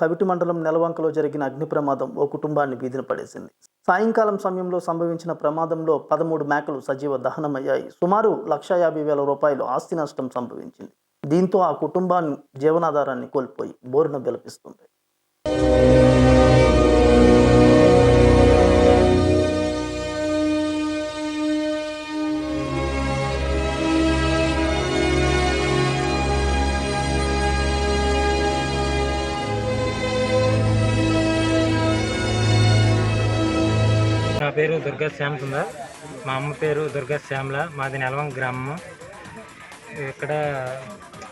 కవిటి మండలం నెలవంకలో జరిగిన అగ్ని ప్రమాదం ఓ కుటుంబాన్ని వీధిన పడేసింది. సాయంకాలం సమయంలో సంభవించిన ప్రమాదంలో పదమూడు మేకలు సజీవ దహనమయ్యాయి. సుమారు లక్ష యాభై వేల రూపాయలు ఆస్తి నష్టం సంభవించింది. దీంతో ఆ కుటుంబాన్ని జీవనాధారాన్ని కోల్పోయి బోరున విలపిస్తుంది పేరు దుర్గా శ్యామ్ సుందర్ మా అమ్మ పేరు దుర్గా శ్యామల. మాది నెలవం గ్రామం ఇక్కడ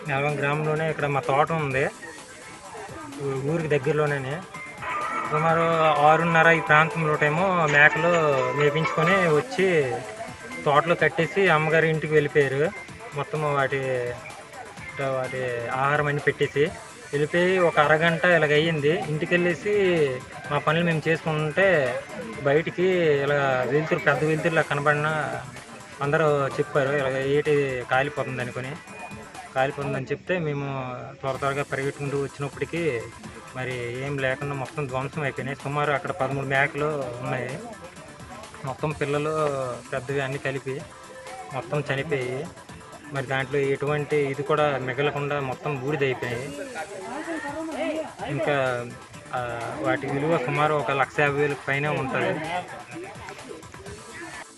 నెలవం గ్రామంలోనే ఇక్కడ మా తోట ఉంది. ఊరికి దగ్గరలోనే సుమారు ఆరున్నర ఈ ప్రాంతంలోటేమో మేకలు మేపించుకొని వచ్చి తోటలో కట్టేసి అమ్మగారి ఇంటికి వెళ్ళిపోయారు. మొత్తం వాటి వాటి ఆహారం అన్ని పెట్టేసి. వెళ్ళిపోయి ఒక అరగంట ఇలాగయ్యింది. ఇంటికి వెళ్ళేసి మా పనులు మేము చేసుకుంటే బయటికి ఇలా వెలుతురు పెద్ద వెలుతురులా కనబడిన అందరూ చెప్పారు ఇలాగ ఏటి కాలిపోతుంది అనుకుని. కాలిపోతుందని చెప్తే మేము త్వర త్వరగా పరిగెట్టుకుంటూ వచ్చినప్పటికీ మరి ఏం లేకుండా మొత్తం ధ్వంసం అయిపోయినాయి. సుమారు అక్కడ పదమూడు మేకలు ఉన్నాయి. మొత్తం పిల్లలు పెద్దవి అన్నీ కలిపి మొత్తం చనిపోయి మరి దాంట్లో ఎటువంటి ఇది కూడా మిగలకుండా మొత్తం బూడిదైపోయాయి ఇంకా వాటి విలువ సుమారు ఒక లక్ష యాభై వేలకు పైన ఉంటుంది.